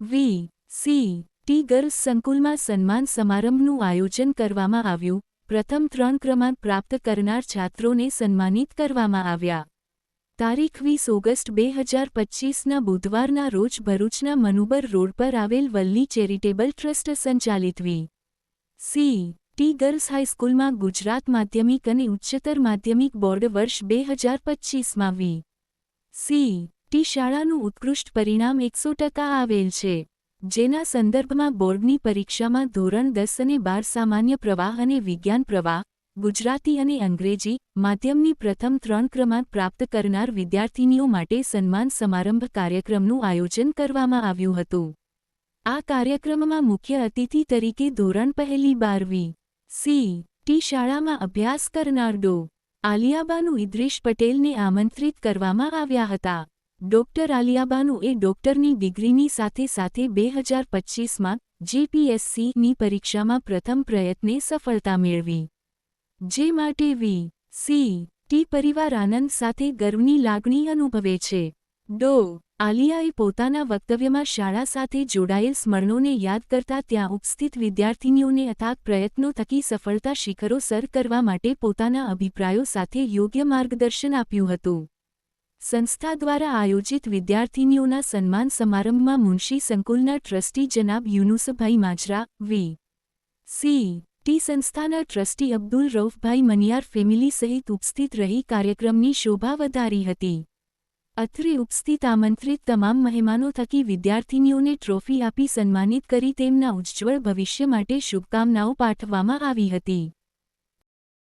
વી C T girls સંકુલમાં સન્માન સમારંભનું આયોજન કરવામાં આવ્યું. પ્રથમ ત્રણ ક્રમાંક પ્રાપ્ત કરનાર છાત્રોને સન્માનિત કરવામાં આવ્યા. તારીખ વીસ ઓગસ્ટ બે હજાર પચ્ચીસના બુધવારના રોજ ભરૂચના મનુબર રોડ પર આવેલ વલ્લી ચેરિટેબલ ટ્રસ્ટ સંચાલિત વી. સી ટી ગર્લ્સ હાઈસ્કૂલમાં ગુજરાત માધ્યમિક અને ઉચ્ચતર માધ્યમિક બોર્ડ વર્ષ બે હજાર પચ્ચીસમાં વી. સી ટી શાળાનું ઉત્કૃષ્ટ પરિણામ એકસો ટકા આવેલ છે, જેના સંદર્ભમાં બોર્ડની પરીક્ષામાં ધોરણ દસ અને બાર સામાન્ય પ્રવાહ અને વિજ્ઞાન પ્રવાહ, ગુજરાતી અને અંગ્રેજી, માધ્યમની પ્રથમ ત્રણ ક્રમાંક પ્રાપ્ત કરનાર વિદ્યાર્થિનીઓ માટે સન્માન સમારંભ કાર્યક્રમનું આયોજન કરવામાં આવ્યું હતું. આ કાર્યક્રમમાં મુખ્ય અતિથિ તરીકે ધોરણ પહેલી બારવી સી, ટી શાળામાં અભ્યાસ કરનાર ડો, આલિયાબાનુ ઇદ્રીશ પટેલને આમંત્રિત કરવામાં આવ્યા હતા. ડોક્ટર એ ડોક્ટરની ડિગ્રીની સાથે સાથે બે હજાર પચ્ચીસમાં જીપીએસસીની પરીક્ષામાં પ્રથમ પ્રયત્ને સફળતા મેળવી. જે માટે વી. સી. ટી. પરિવાર આનંદ સાથે ગર્વની લાગણી અનુભવે છે. ડો. આલિયાએ પોતાના વક્તવ્યમાં શાળા સાથે જોડાયેલ સ્મરણોને યાદ કરતા ત્યાં ઉપસ્થિત વિદ્યાર્થિનીઓને અથાગ પ્રયત્નો થકી સફળતા શિખરો સર કરવા માટે પોતાના અભિપ્રાયો સાથે યોગ્ય માર્ગદર્શન આપ્યું હતું. સંસ્થા દ્વારા આયોજિત વિદ્યાર્થિનીઓના સન્માન સમારંભમાં મુનશી સંકુલના trustee જનાબ Yunusbhai Majra, V. C. T. સંસ્થાના ટ્રસ્ટી અબ્દુલ રૌફભાઈ મનિયાર ફેમિલી સહિત ઉપસ્થિત રહી કાર્યક્રમની શોભા વધારી હતી. અત્રે ઉપસ્થિત આમંત્રિત તમામ મહેમાનો થકી વિદ્યાર્થિનીઓને ટ્રોફી આપી સન્માનિત કરી તેમના ઉજ્જવળ ભવિષ્ય માટે શુભકામનાઓ પાઠવવામાં આવી હતી.